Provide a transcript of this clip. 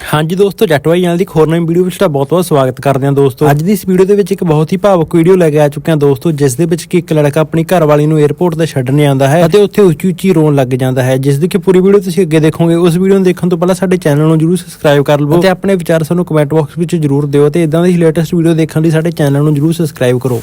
ਹਾਂਜੀ ਦੋਸਤੋ ਜੱਟਵਾਈ ਚੈਨਲ ਦੀ ਹੋਰ ਨਵੀਂ ਵੀਡੀਓ ਵਿੱਚ ਤੁਹਾਡਾ ਬਹੁਤ-ਬਹੁਤ ਸਵਾਗਤ ਕਰਦੇ ਹਾਂ ਦੋਸਤੋ। ਅੱਜ ਦੀ ਇਸ ਵੀਡੀਓ ਦੇ ਵਿੱਚ ਇੱਕ ਬਹੁਤ ਹੀ ਭਾਵੁਕ ਵੀਡੀਓ ਲੈ ਕੇ ਆ ਚੁੱਕੇ ਹਾਂ ਦੋਸਤੋ ਜਿਸ ਦੇ ਵਿੱਚ ਕਿ ਇੱਕ ਲੜਕਾ ਆਪਣੀ ਘਰਵਾਲੀ ਨੂੰ 에ਅਰਪੋਰਟ ਤੇ ਛੱਡਣ ਆਉਂਦਾ ਹੈ ਅਤੇ ਉੱਥੇ ਉੱਚੀ-ਉੱਚੀ ਰੋਣ ਲੱਗ ਜਾਂਦਾ ਹੈ। ਜਿਸ ਦੀ ਕਿ ਪੂਰੀ ਵੀਡੀਓ ਤੁਸੀਂ ਅੱਗੇ ਦੇਖੋਗੇ ਉਸ ਵੀਡੀਓ ਨੂੰ ਦੇਖਣ ਤੋਂ ਪਹਿਲਾਂ ਸਾਡੇ ਚੈਨਲ ਨੂੰ ਜਰੂਰ ਸਬਸਕ੍ਰਾਈਬ ਕਰ ਲਵੋ ਅਤੇ ਆਪਣੇ ਵਿਚਾਰ ਸਾਨੂੰ ਕਮੈਂਟ ਬਾਕਸ ਵਿੱਚ ਜਰੂਰ ਦਿਓ ਤੇ ਇਦਾਂ ਦੀ ਲੇਟੈਸਟ ਵੀਡੀਓ ਦੇਖਣ ਲਈ ਸਾਡੇ ਚੈਨਲ ਨੂੰ ਜਰੂਰ ਸਬਸਕ੍ਰਾਈਬ ਕਰੋ।